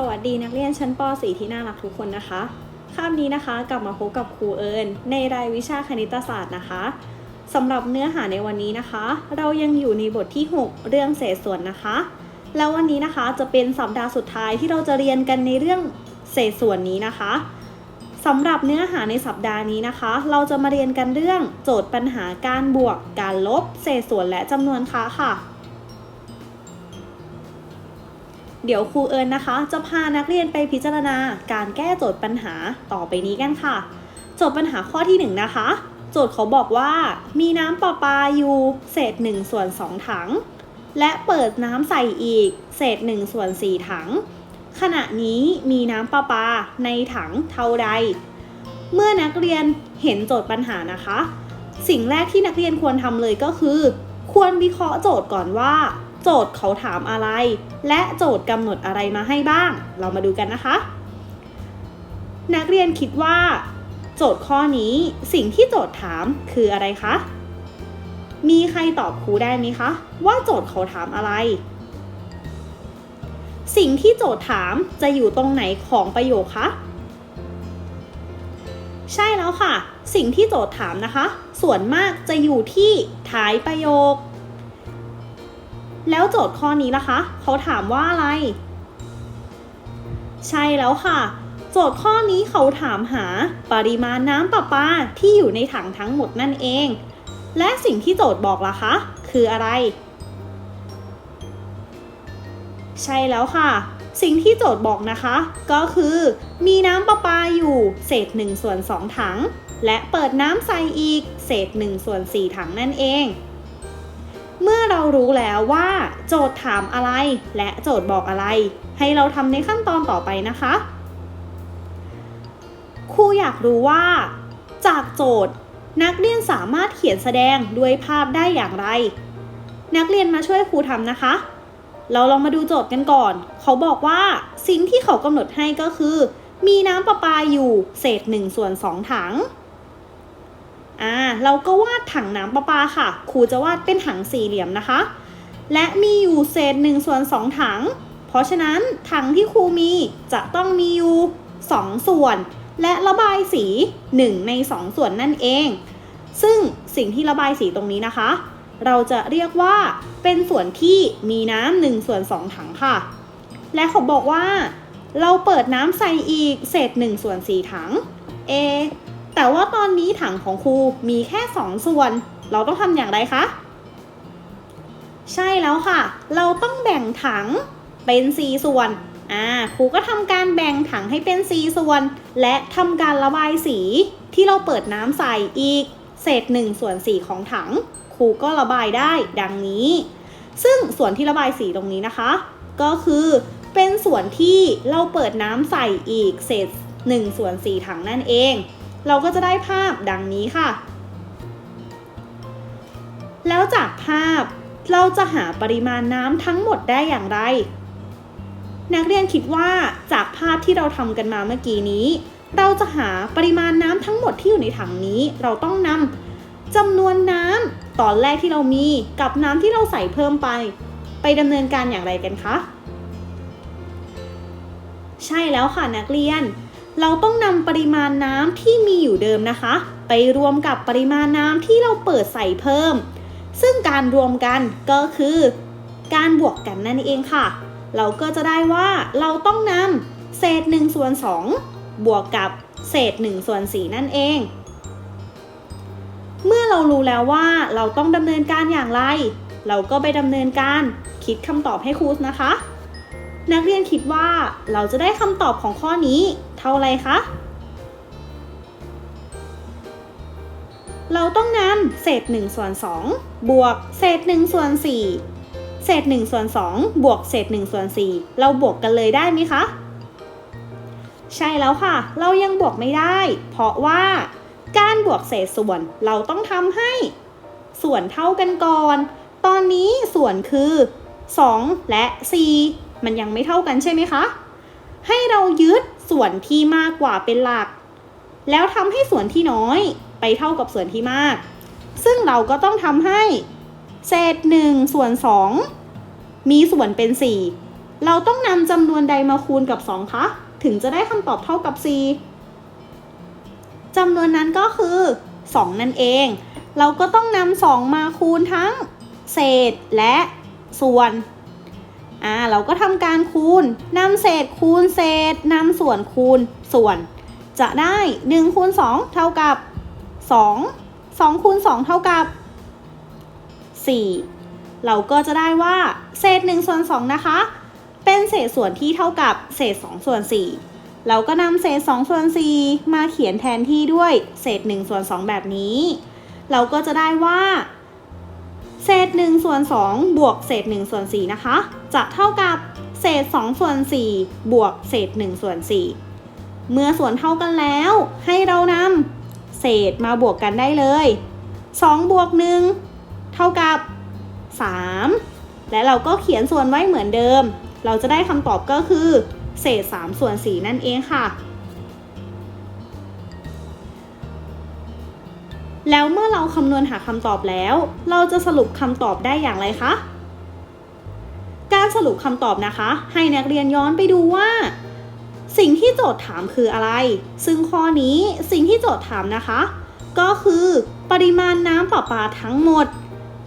สวัสดีนักเรียนชั้นป .4 ที่น่ารักทุกคนนะคะคาบนี้นะคะกลับมาพบกับครูเอิญในรายวิชาคณิตศาสตร์นะคะสำหรับเนื้อหาในวันนี้นะคะ เรายังอยู่ในบทที่ 6 เรื่องเศษส่วนนะคะ แล้ววันนี้นะคะจะเป็นสัปดาห์สุดท้ายที่เราจะเรียนกันในเรื่องเศษส่วนนี้นะคะสำหรับเนื้อหาในสัปดาห์นี้นะคะ เราจะมาเรียนกันเรื่องโจทย์ปัญหาการบวก การลบ เศษส่วนและจำนวนค้าค่ะ เดี๋ยวครูเอิญนะคะ จะพานักเรียนไปพิจารณาการแก้โจทย์ปัญหาต่อไปนี้กันค่ะ โจทย์ปัญหาข้อที่ 1 นะคะ โจทย์เขาบอกว่า มีน้ำประปาอยู่เศษ1ส่วน2ถัง และเปิดน้ำใส่อีก เศษ1ส่วน4ถัง ขณะนี้มีน้ำประปาในถังเท่าใด เมื่อนักเรียนเห็นโจทย์ปัญหานะคะ สิ่งแรกที่นักเรียนควรทำเลยก็คือ ควรวิเคราะห์โจทย์ก่อนว่า โจทย์เขาถามอะไร และโจทย์กำหนดอะไรมาให้บ้าง เรามาดูกันนะคะ นักเรียนคิดว่า โจทย์ข้อนี้สิ่งที่โจทย์ถามคืออะไรคะ มีใครตอบครูได้ไหมคะ ว่าโจทย์เขาถามอะไร สิ่งที่โจทย์ถามจะอยู่ตรงไหนของประโยคคะใช่แล้วค่ะ สิ่งที่โจทย์ถามนะคะ ส่วนมากจะอยู่ที่ท้ายประโยค แล้วโจทย์ข้อนี้ล่ะคะ เขาถามว่าอะไร ใช่แล้วค่ะ โจทย์ข้อนี้เขาถามหาปริมาณน้ำประปาที่อยู่ในถังทั้งหมดนั่นเอง และสิ่งที่โจทย์บอกล่ะคะ คืออะไร ใช่แล้วค่ะ สิ่งที่โจทย์บอกนะคะ ก็คือ มีน้ำประปาอยู่เศษ1ส่วน2ถัง และเปิดน้ำใส่อีก เศษ1ส่วน4ถังนั่นเอง เมื่อเรารู้แล้วว่าโจทย์ถามอะไร และโจทย์บอกอะไร ให้เราทำในขั้นตอนต่อไปนะคะครูอยากรู้ว่า จากโจทย์ นักเรียนสามารถเขียนแสดงด้วยภาพได้อย่างไร นักเรียนมาช่วยครูทำนะคะ เราลองมาดูโจทย์กันก่อน เขาบอกว่าสิ่งที่เขากำหนดให้ก็คือ มีน้ำประปาอยู่เศษ1ส่วน2ถัง อ่าเราก็วาดถังน้ำประปาค่ะครูจะวาดเป็นถังสี่เหลี่ยมนะคะ และมีอยู่เศษ1ส่วน2ถัง เพราะฉะนั้นถังที่ครูมีจะต้องมีอยู่2ส่วน และระบายสี1ใน2ส่วนนั่นเอง ซึ่งสิ่งที่ระบายสีตรงนี้นะคะ เราจะเรียกว่าเป็นส่วนที่มีน้ำหนึ่งส่วนสองถังค่ะ และเขาบอกว่า เราเปิดน้ำใส่อีกเศษ1ส่วน4ถังเอ แต่ว่าตอนนี้ถังของครูมีแค่ 2 ส่วน เราต้องทำอย่างไรคะ ใช่แล้วค่ะ เราต้องแบ่งถังเป็น 4 ส่วน อ่า ครูก็ทำการแบ่งถังให้เป็น 4 ส่วน และทำการระบายสีที่เราเปิดน้ำใส่อีก เศษ1ส่วน4ของถัง ครูก็ระบายได้ดังนี้ ซึ่งส่วนที่ระบายสีตรงนี้นะคะ ก็คือเป็นส่วนที่เราเปิดน้ำใส่อีกเศษ1ส่วน4ถังนั่นเอง เราก็จะได้ภาพดังนี้ค่ะ แล้วจากภาพเราจะหาปริมาณน้ำทั้งหมดได้อย่างไร นักเรียนคิดว่าจากภาพที่เราทำกันมาเมื่อกี้นี้ เราจะหาปริมาณน้ำทั้งหมดที่อยู่ในถังนี้ เราต้องนำจำนวนน้ำตอนแรกที่เรามีกับน้ำที่เราใส่เพิ่มไป ไปดำเนินการอย่างไรกันคะ ใช่แล้วค่ะนักเรียน เราต้องนำปริมาณน้ำที่มีอยู่เดิมนะคะ ไปรวมกับปริมาณน้ำที่เราเปิดใส่เพิ่ม ซึ่งการรวมกันก็คือ การบวกกันนั่นเองค่ะ เราก็จะได้ว่าเราต้องนำเศษ1ส่วน2บวกกับเศษ1ส่วน4นั่นเอง เมื่อเรารู้แล้วว่าเราต้องดำเนินการอย่างไร เราก็ไปดำเนินการคิดคำตอบให้ครูนะคะ นักเรียนคิดว่าเราจะได้คำตอบของข้อนี้ เท่าไรคะ เราต้องนำเศษ1ส่วน2บวกเศษ1ส่วน4เศษ1ส่วน2บวกเศษ1ส่วน4เราบวกกันเลยได้ไหมคะ ใช่แล้วค่ะ เรายังบวกไม่ได้ เพราะว่าการบวกเศษส่วนเราต้องทำให้ ส่วนเท่ากันก่อน ตอนนี้ส่วนคือ 2 และ 4 มันยังไม่เท่ากันใช่ไหมคะ ให้เรายึด ส่วนที่มากกว่าเป็นหลัก แล้วทำให้ส่วนที่น้อยไปเท่ากับส่วนที่มาก ซึ่งเราก็ต้องทำให้ เศษ1ส่วน2 มีส่วนเป็น 4 เราต้องนำจำนวนใดมาคูณกับ 2 คะ ถึงจะได้คำตอบเท่ากับ 4จำนวนนั้นก็คือ 2 นั่นเอง เราก็ต้องนำ2มาคูณทั้ง เศษและส่วน อ่าเราก็ทำการคูณนำเศษคูณเศษนำส่วนคูณส่วน จะได้1คูณ2เท่ากับ 2 2คูณ2เท่ากับ 4 เราก็จะได้ว่าเศษ1ส่วน2นะคะ เป็นเศษส่วนที่เท่ากับเศษ2ส่วน4 เราก็นำเศษ2ส่วน4มาเขียนแทนที่ด้วยเศษ1ส่วน2แบบนี้ เราก็จะได้ว่า เศษ1ส่วน2บวกเศษ1ส่วน4นะคะ จะเท่ากับเศษ 2 ส่วน 4 บวกเศษ 1 ส่วน 4 เมื่อส่วนเท่ากันแล้ว ให้เรานำเศษมาบวกกันได้เลย 2 บวก 1 เท่ากับ 3 และเราก็เขียนส่วนไว้เหมือนเดิม เราจะได้คำตอบก็คือ เศษ 3 ส่วน 4 นั่นเองค่ะ แล้วเมื่อเราคำนวณหาคำตอบแล้ว เราจะสรุปคำตอบได้อย่างไรคะ การสรุปคำตอบนะคะ ให้นักเรียนย้อนไปดูว่า สิ่งที่โจทย์ถามคืออะไร ซึ่งข้อนี้สิ่งที่โจทย์ถามนะคะ ก็คือปริมาณน้ำประปาทั้งหมด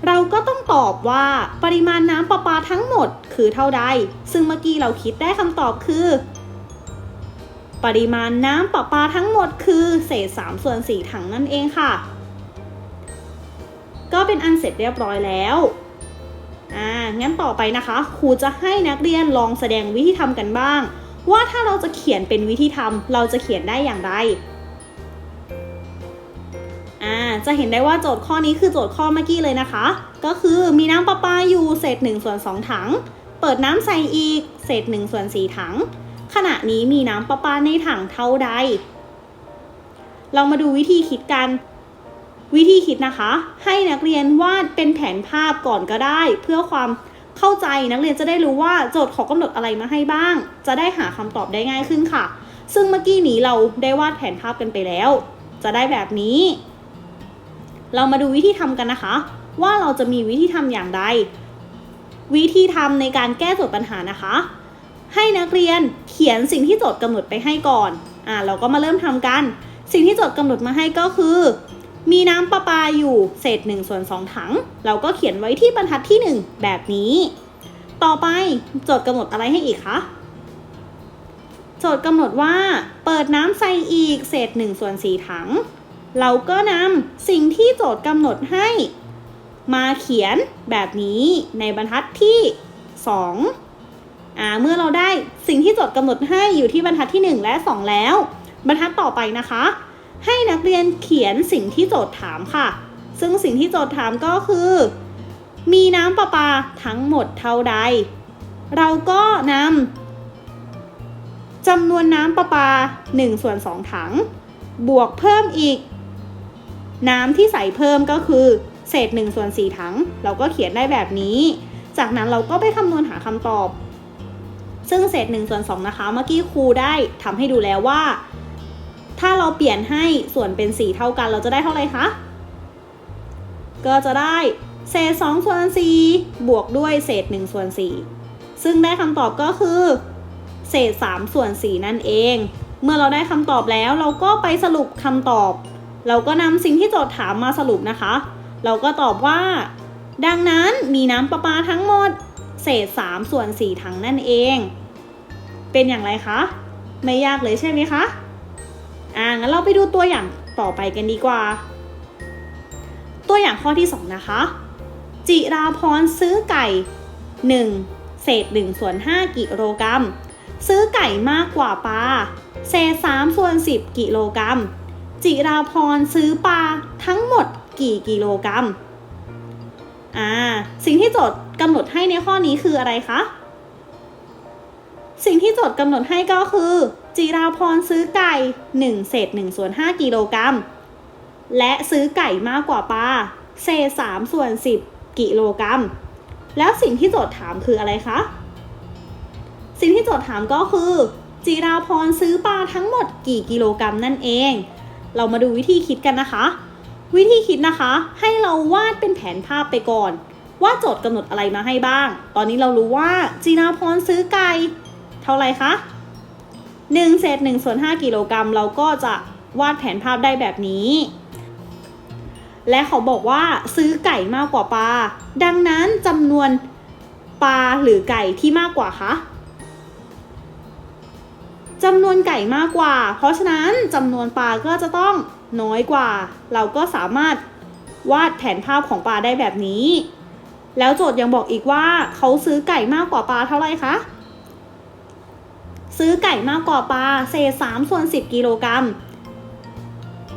เราก็ต้องตอบว่าปริมาณน้ำประปาทั้งหมดคือเท่าใด ซึ่งเมื่อกี้เราคิดได้คำตอบคือ ปริมาณน้ำประปาทั้งหมดคือเศษ3ส่วน4ถังนั่นเองค่ะ ก็เป็นอันเสร็จเรียบร้อยแล้ว อ่างั้นต่อไปนะคะครูจะให้นักเรียนลองแสดงวิธีทำกันบ้าง ว่าถ้าเราจะเขียนเป็นวิธีทำเราจะเขียนได้อย่างไรอ่าจะเห็นได้ว่าโจทย์ข้อนี้คือโจทย์ข้อเมื่อกี้เลยนะคะ ก็คือมีน้ำประปาอยู่เศษ1ส่วน2ถัง เปิดน้ำใส่อีก เศษ1ส่วน4ถัง ขณะนี้มีน้ำประปาในถังเท่าใด เรามาดูวิธีคิดกัน วิธีคิดนะคะ ให้นักเรียนวาดเป็นแผนภาพก่อนก็ได้ เพื่อความเข้าใจนักเรียนจะได้รู้ว่าโจทย์เขากำหนดอะไรมาให้บ้าง จะได้หาคำตอบได้ง่ายขึ้นค่ะ ซึ่งเมื่อกี้นี้เราได้วาดแผนภาพกันไปแล้ว จะได้แบบนี้ เรามาดูวิธีทำกันนะคะ ว่าเราจะมีวิธีทำอย่างไรวิธีทำในการแก้โจทย์ปัญหานะคะ ให้นักเรียนเขียนสิ่งที่โจทย์กำหนดไปให้ก่อนอ่าเราก็มาเริ่มทำกัน สิ่งที่โจทย์กำหนดมาให้ก็คือ มีน้ำประปาอยู่เศษ1ส่วน2ถัง เราก็เขียนไว้ที่บรรทัดที่ 1 แบบนี้ ต่อไปโจทย์กำหนดอะไรให้อีกคะโจทย์กำหนดว่าเปิดน้ำใส่อีกเศษ1ส่วน4ถัง เราก็นำสิ่งที่โจทย์กำหนดให้ มาเขียนแบบนี้ในบรรทัดที่ 2 อ่าเมื่อเราได้สิ่งที่โจทย์กำหนดให้อยู่ที่บรรทัดที่ 1 และ 2 แล้ว บรรทัดต่อไปนะคะ ให้นักเรียนเขียนสิ่งที่โจทย์ถามค่ะ ซึ่งสิ่งที่โจทย์ถามก็คือ มีน้ำประปาทั้งหมดเท่าใด เราก็นำจำนวนน้ำประปา1ส่วน2ถัง บวกเพิ่มอีก น้ำที่ใส่เพิ่มก็คือ เศษ1ส่วน4ถัง เราก็เขียนได้แบบนี้ จากนั้นเราก็ไปคำนวณหาคำตอบ ซึ่งเศษ1ส่วน2นะคะ เมื่อกี้ครูได้ทำให้ดูแล้วว่า ถ้าเราเปลี่ยนให้ส่วนเป็น 4 เท่ากัน เราจะได้เท่าไหร่คะ ก็จะได้เศษ2ส่วน4บวกด้วยเศษ1ส่วน4ซึ่งได้คำตอบก็คือ เศษ3ส่วน4นั่นเอง เมื่อเราได้คำตอบแล้วเราก็ไปสรุปคำตอบ เราก็นำสิ่งที่โจทย์ถามมาสรุปนะคะ เราก็ตอบว่า ดังนั้นมีน้ำประปาทั้งหมด เศษ3ส่วน4ถังนั่นเอง เป็นอย่างไรคะ ไม่ยากเลยใช่ไหมคะ อ่างั้นเราไปดูตัวอย่างต่อไปกันดีกว่า ตัวอย่างข้อที่ 2 นะคะ จิราพรซื้อไก่ 1 เศษ1ส่วน5กิโลกรัม ซื้อไก่มากกว่าปลา เศษ3ส่วน10 กิโลกรัม จิราพรซื้อปลาทั้งหมดกี่กิโลกรัม อ่า สิ่งที่โจทย์กำหนดให้ในข้อนี้คืออะไรคะ สิ่งที่โจทย์กำหนดให้ก็คือ จิราพรซื้อไก่ 1 เศษ1ส่วน5กิโลกรัม และซื้อไก่มากกว่าปลาเศษ3ส่วน10 กิโลกรัม แล้วสิ่งที่โจทย์ถามคืออะไรคะ สิ่งที่โจทย์ถามก็คือ จิราพรซื้อปลาทั้งหมดกี่กิโลกรัมนั่นเอง เรามาดูวิธีคิดกันนะคะ วิธีคิดนะคะ ให้เราวาดเป็นแผนภาพไปก่อน ว่าโจทย์กำหนดอะไรมาให้บ้าง ตอนนี้เรารู้ว่าจีนาพรซื้อไก่ เท่าไรคะ 1เศษ1ส่วน5กิโลกรัมเราก็จะวาดแผนภาพได้แบบนี้ และเขาบอกว่าซื้อไก่มากกว่าปลา ดังนั้นจำนวนปลาหรือไก่ที่มากกว่าคะจำนวนไก่มากกว่า เพราะฉะนั้นจำนวนปลาก็จะต้องน้อยกว่า เราก็สามารถวาดแผนภาพของปลาได้แบบนี้ แล้วโจทย์ยังบอกอีกว่าเขาซื้อไก่มากกว่าปลาเท่าไหร่คะ ซื้อไก่มากกว่าปลาเศษ3ส่วน10กิโลกรัม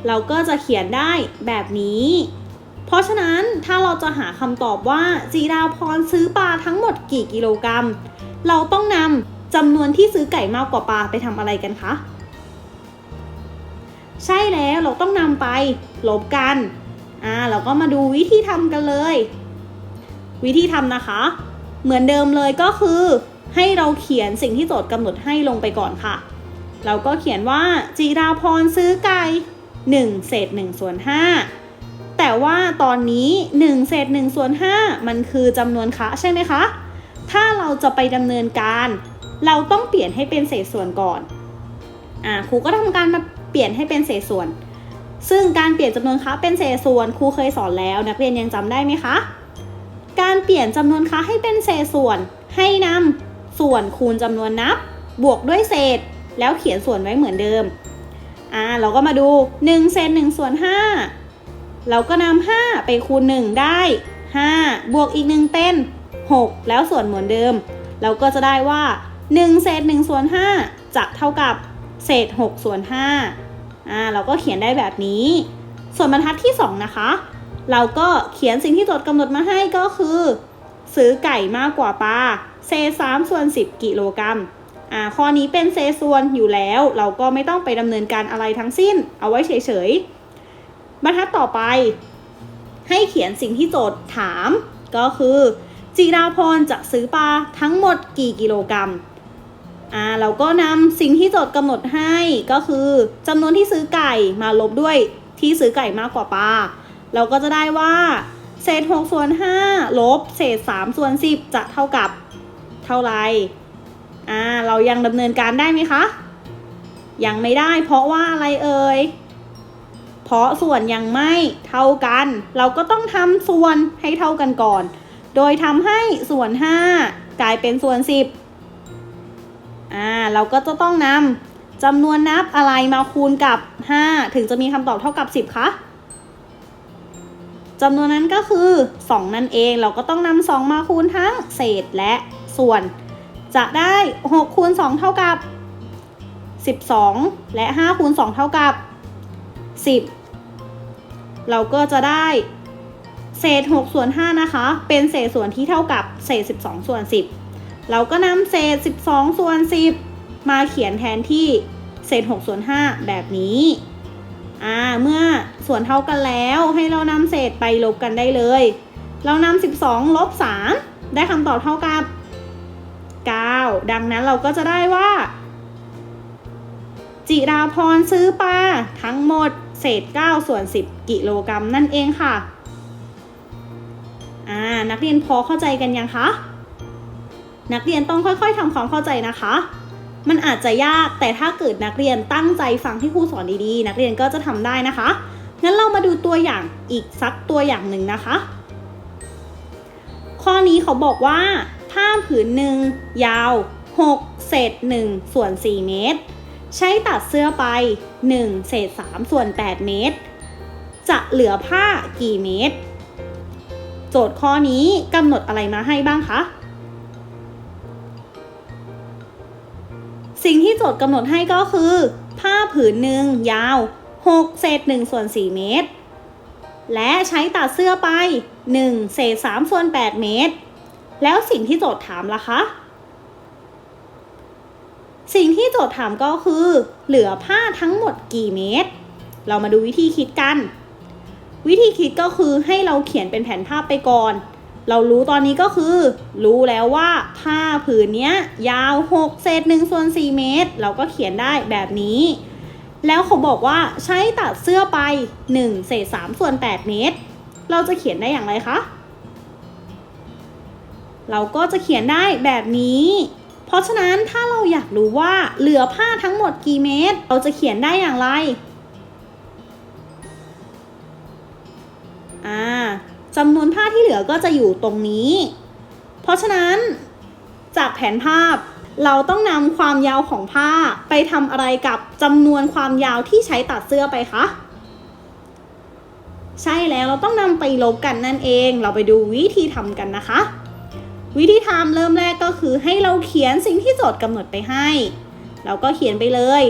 เราก็จะเขียนได้แบบนี้ เพราะฉะนั้นถ้าเราจะหาคำตอบว่าจีราพรซื้อปลาทั้งหมดกี่กิโลกรัม เราต้องนำจำนวนที่ซื้อไก่มากกว่าปลาไปทำอะไรกันคะ ใช่แล้วเราต้องนำไปลบกัน อ่าเราก็มาดูวิธีทำกันเลย วิธีทำนะคะ เหมือนเดิมเลยก็คือ ให้เราเขียนสิ่งที่โจทย์กำหนดให้ลงไปก่อนค่ะ เราก็เขียนว่าจีราพรซื้อไก่1เศษ1ส่วน5แต่ว่าตอนนี้1เศษ1ส่วน5มันคือจำนวนคะใช่ไหมคะ ถ้าเราจะไปดำเนินการ เราต้องเปลี่ยนให้เป็นเศษส่วนก่อนอ่าครูก็ทำการมาเปลี่ยนให้เป็นเศษส่วน ซึ่งการเปลี่ยนจำนวนคะเป็นเศษส่วนครูเคยสอนแล้วนักเรียนยังจำได้ไหมคะ การเปลี่ยนจำนวนคะให้เป็นเศษส่วน ให้นำ ส่วนคูณจำนวนนับบวกด้วยเศษ แล้วเขียนส่วนไว้เหมือนเดิม อ่า เราก็มาดู 1 เศษ1ส่วน5เราก็นำ5ไปคูณ 1 ได้ 5 บวกอีก 1 เป็น 6 แล้วส่วนเหมือนเดิม เราก็จะได้ว่า 1 เศษ1ส่วน5จะเท่ากับเศษ6ส่วน5อ่า เราก็เขียนได้แบบนี้ ส่วนบรรทัดที่ 2 นะคะ เราก็เขียนสิ่งที่โจทย์กำหนดมาให้ก็คือ ซื้อไก่มากกว่าปลา เศษ3ส่วน10กิโลกรัมอ่าข้อนี้เป็นเศษส่วนอยู่แล้ว เราก็ไม่ต้องไปดำเนินการอะไรทั้งสิ้น เอาไว้เฉยๆบรรทัดต่อไป ให้เขียนสิ่งที่โจทย์ถาม ก็คือ จีราพรจะซื้อปลาทั้งหมดกี่กิโลกรัมอ่าเราก็นำสิ่งที่โจทย์กำหนดให้ก็คือจำนวนที่ซื้อไก่มาลบด้วยที่ซื้อไก่มากกว่าปลาเราก็จะได้ว่า เศษ6ส่วน5ลบเศษ3ส่วน10 จะเท่ากับ เท่าไหร่อ่าเรายังดำเนินการได้ไหมคะ ยังไม่ได้ เพราะว่าอะไรเอ่ยเพราะส่วนยังไม่เท่ากัน เราก็ต้องทำส่วนให้เท่ากันก่อน โดยทำให้ส่วน 5 กลายเป็นส่วน 10อ่าเราก็จะต้องนำจำนวนนับอะไรมาคูณกับ 5 ถึงจะมีคำตอบเท่ากับ 10คะจำนวนนั้นก็คือ 2 นั่นเอง เราก็ต้องนำ2มาคูณทั้งเศษและ ส่วนจะได้6คูณ2เท่ากับ 12 และ5คูณ2เท่ากับ 10 เราก็จะได้เศษ6ส่วน5นะคะ เป็นเศษส่วนที่เท่ากับเศษ 12 ส่วน 10 เราก็นำเศษ 12 ส่วน 10 มาเขียนแทนที่เศษ6ส่วน5แบบนี้อ่าเมื่อส่วนเท่ากันแล้วให้เรานำเศษไปลบกันได้เลย เรานำ12 ลบ 3 ได้คำตอบเท่ากับ 9 ดังนั้นเราก็จะได้ว่า จิราพรซื้อปลาทั้งหมดเศษ 9 ส่วน 10 กิโลกรัมนั่นเองค่ะอ่านักเรียนพอเข้าใจกันยังคะนักเรียนต้องค่อยๆทำความเข้าใจนะคะ มันอาจจะยากแต่ถ้าเกิดนักเรียนตั้งใจฟังที่ครูสอนดีๆ นักเรียนก็จะทำได้นะคะงั้นเรามาดูตัวอย่างอีกสักตัวอย่างหนึ่งนะคะ ข้อนี้เขาบอกว่า ผ้าผืนหนึ่งยาว 6 เศษ 1 ส่วน 4 เมตร ใช้ตัดเสื้อไป 1 เศษ 3 ส่วน 8 เมตร จะเหลือผ้ากี่เมตร โจทย์ข้อนี้กำหนดอะไรมาให้บ้างคะ สิ่งที่โจทย์กำหนดให้ก็คือ ผ้าผืนหนึ่งยาว 6 เศษ 1 ส่วน 4 เมตร และใช้ตัดเสื้อไป 1 เศษ 3 ส่วน 8 เมตร แล้วสิ่งที่โจทย์ถามล่ะคะ สิ่งที่โจทย์ถามก็คือ เหลือผ้าทั้งหมดกี่เมตร เรามาดูวิธีคิดกัน วิธีคิดก็คือให้เราเขียนเป็นแผนภาพไปก่อน เรารู้ตอนนี้ก็คือ รู้แล้วว่าผ้าผืนนี้ยาว6เศษ1ส่วน4เมตร เราก็เขียนได้แบบนี้ แล้วเขาบอกว่าใช้ตัดเสื้อไป1เศษ3ส่วน8เมตร เราจะเขียนได้อย่างไรคะ เราก็จะเขียนได้แบบนี้ เพราะฉะนั้นถ้าเราอยากรู้ว่าเหลือผ้าทั้งหมดกี่เมตร เราจะเขียนได้อย่างไร อ่าจำนวนผ้าที่เหลือก็จะอยู่ตรงนี้ เพราะฉะนั้นจากแผนภาพเราต้องนำความยาวของผ้าไปทำอะไรกับจำนวนความยาวที่ใช้ตัดเสื้อไปคะ ใช่แล้วเราต้องนำไปลบกันนั่นเอง เราไปดูวิธีทำกันนะคะ วิธีทำเริ่มแรกก็คือให้เราเขียนสิ่งที่โจทย์กำหนดไปให้ เราก็เขียนไปเลย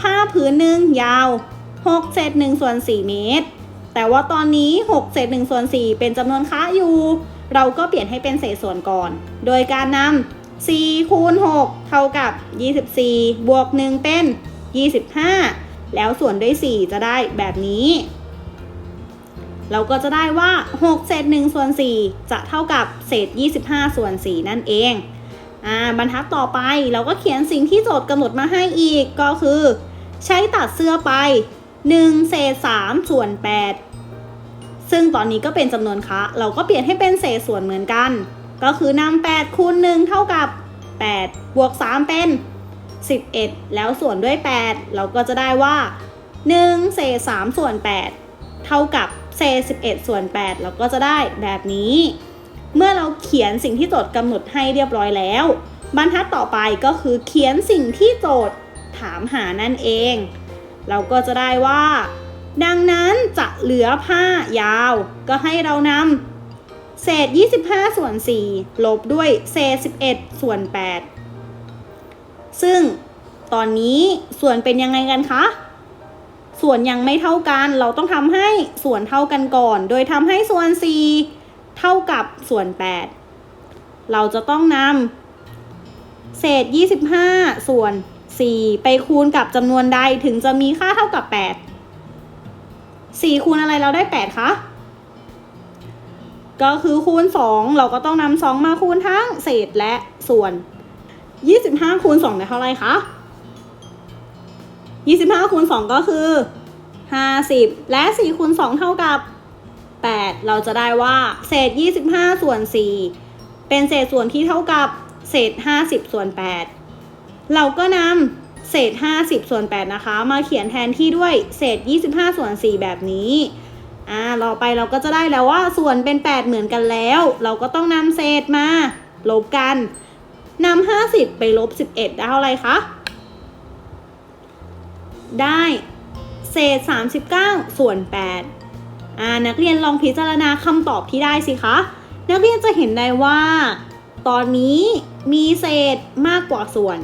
ผ้าผืนหนึ่งยาว6เศษ1ส่วน4เมตร แต่ว่าตอนนี้6เศษ1ส่วน4เป็นจำนวนค้าอยู่ เราก็เปลี่ยนให้เป็นเศษส่วนก่อน โดยการนำ4คูณ6เท่ากับ 24 บวก 1 เป็น 25 แล้วส่วนด้วย 4 จะได้แบบนี้ เราก็จะได้ว่า 6 เศษ1ส่วน4จะเท่ากับเศษ 25 ส่วน 4 นั่นเองอ่าบรรทัดต่อไปเราก็เขียนสิ่งที่โจทย์กำหนดมาให้อีกก็คือ ใช้ตัดเสื้อไป 1 เศษ3ส่วน 8 ซึ่งตอนนี้ก็เป็นจำนวนคะเราก็เปลี่ยนให้เป็นเศษส่วนเหมือนกัน ก็คือนำ8คูณ1เท่ากับ 8 บวก 3 เป็น 11 แล้วส่วนด้วย 8 เราก็จะได้ว่า 1 เศษ3ส่วน 8 เท่ากับ เศษ11 ส่วน 8 เราก็จะได้แบบนี้ เมื่อเราเขียนสิ่งที่โจทย์กำหนดให้เรียบร้อยแล้ว บรรทัดต่อไปก็คือเขียนสิ่งที่โจทย์ถามหานั่นเอง เราก็จะได้ว่า ดังนั้นจะเหลือผ้ายาว ก็ให้เรานำเศษ 25 ส่วน 4 ลบด้วยเศษ 11 ส่วน 8 ซึ่งตอนนี้ส่วนเป็นยังไงกันคะ ส่วนยังไม่เท่ากัน เราต้องทำให้ส่วนเท่ากันก่อน โดยทำให้ส่วน 4 เท่ากับส่วน 8 เราจะต้องนำเศษ 25 ส่วน 4 ไปคูณกับจำนวนใดถึงจะมีค่าเท่ากับ 8 4 คูณอะไรเราได้ 8 คะ ก็คือคูณ 2 เราก็ต้องนำ2มาคูณทั้งเศษและส่วน 25 คูณ 2 ได้เท่าไรคะ 25คูณ2ก็คือ 50 และ 4คูณ2เท่ากับ 8 เราจะได้ว่า เศษ 25 ส่วน 4 เป็นเศษส่วนที่เท่ากับ เศษ 50 ส่วน 8 เราก็นำเศษ 50 ส่วน 8 นะคะ มาเขียนแทนที่ด้วยเศษ 25 ส่วน 4 แบบนี้อ่าต่อไปเราก็จะได้แล้วว่าส่วนเป็น 8 เหมือนกันแล้ว เราก็ต้องนำเศษมาลบกันนำ50 ไปลบ 11 ได้เท่าไรคะ ได้เศษ 39 ส่วน8อ่านักเรียนลองพิจารณาคำตอบที่ได้สิคะ นักเรียนจะเห็นได้ว่า ตอนนี้มีเศษมากกว่าส่วน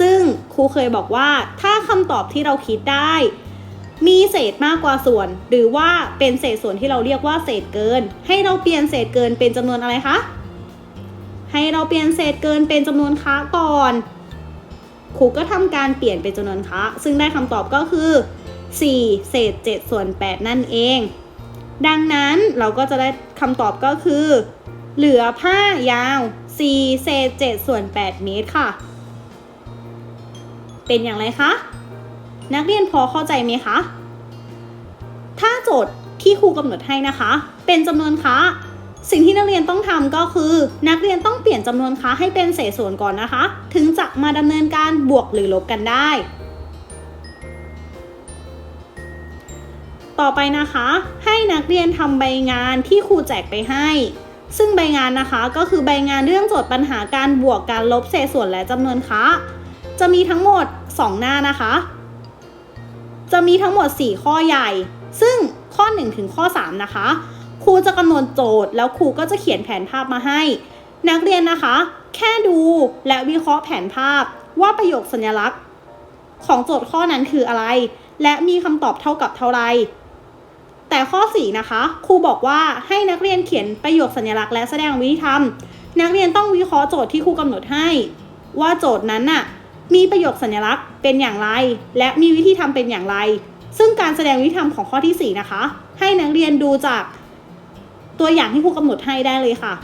ซึ่งครูเคยบอกว่า ถ้าคำตอบที่เราคิดได้ มีเศษมากกว่าส่วน หรือว่าเป็นเศษส่วนที่เราเรียกว่าเศษเกิน ให้เราเปลี่ยนเศษเกินเป็นจำนวนอะไรคะ ให้เราเปลี่ยนเศษเกินเป็นจำนวนค้าก่อน ครูก็ทำการเปลี่ยนเป็นจำนวนคะ ซึ่งได้คำตอบก็คือ 4 เศษ 7 ส่วน 8 นั่นเอง ดังนั้นเราก็จะได้คำตอบก็คือ เหลือผ้ายาว 4 เศษ 7 ส่วน 8 เมตรค่ะ เป็นอย่างไรคะ นักเรียนพอเข้าใจไหมคะ ถ้าโจทย์ที่ครูกำหนดให้นะคะ เป็นจำนวนค้า สิ่งที่นักเรียนต้องทำก็คือ นักเรียนต้องเปลี่ยนจำนวนค้าให้เป็นเศษส่วนก่อนนะคะ ถึงจะมาดำเนินการบวกหรือลบกันได้ ต่อไปนะคะ ให้นักเรียนทำใบงานที่ครูแจกไปให้ ซึ่งใบงานนะคะก็คือใบงานเรื่องโจทย์ปัญหาการบวกการลบเศษส่วนและจำนวนค้า จะมีทั้งหมด 2 หน้านะคะ จะมีทั้งหมด 4 ข้อใหญ่ ซึ่งข้อ 1 ถึงข้อ 3 นะคะ ครูจะกำหนดโจทย์ แล้วครูก็จะเขียนแผนภาพมาให้ นักเรียนนะคะ แค่ดูและวิเคราะห์แผนภาพว่าประโยคสัญลักษณ์ ของโจทย์ข้อนั้นคืออะไร และมีคำตอบเท่ากับเท่าไรแต่ข้อ 4 นะคะ ครูบอกว่าให้นักเรียนเขียนประโยคสัญลักษณ์และแสดงวิธีทำนักเรียนต้องวิเคราะห์โจทย์ที่ครูกำหนดให้ ว่าโจทย์นั้นน่ะมีประโยคสัญลักษณ์เป็นอย่างไร และมีวิธีทำเป็นอย่างไร ซึ่งการแสดงวิธีทำของข้อที่ 4 นะคะ ให้นักเรียนดูจาก ตัวอย่างที่ครูกำหนดให้ได้เลยค่ะ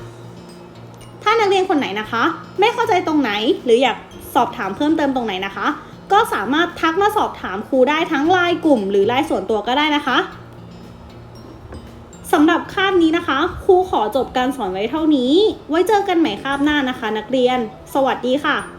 ถ้านักเรียนคนไหนนะคะ ไม่เข้าใจตรงไหนหรืออยากสอบถามเพิ่มเติมตรงไหนนะคะ ก็สามารถทักมาสอบถามครูได้ทั้งไลน์กลุ่ม หรือไลน์ส่วนตัวก็ได้นะคะสสำหรับคาบนี้นะคะ ครูขอจบการสอนไว้เท่านี้ ไว้เจอกันใหม่คาบหน้านะคะ นักเรียน สวัสดีค่ะ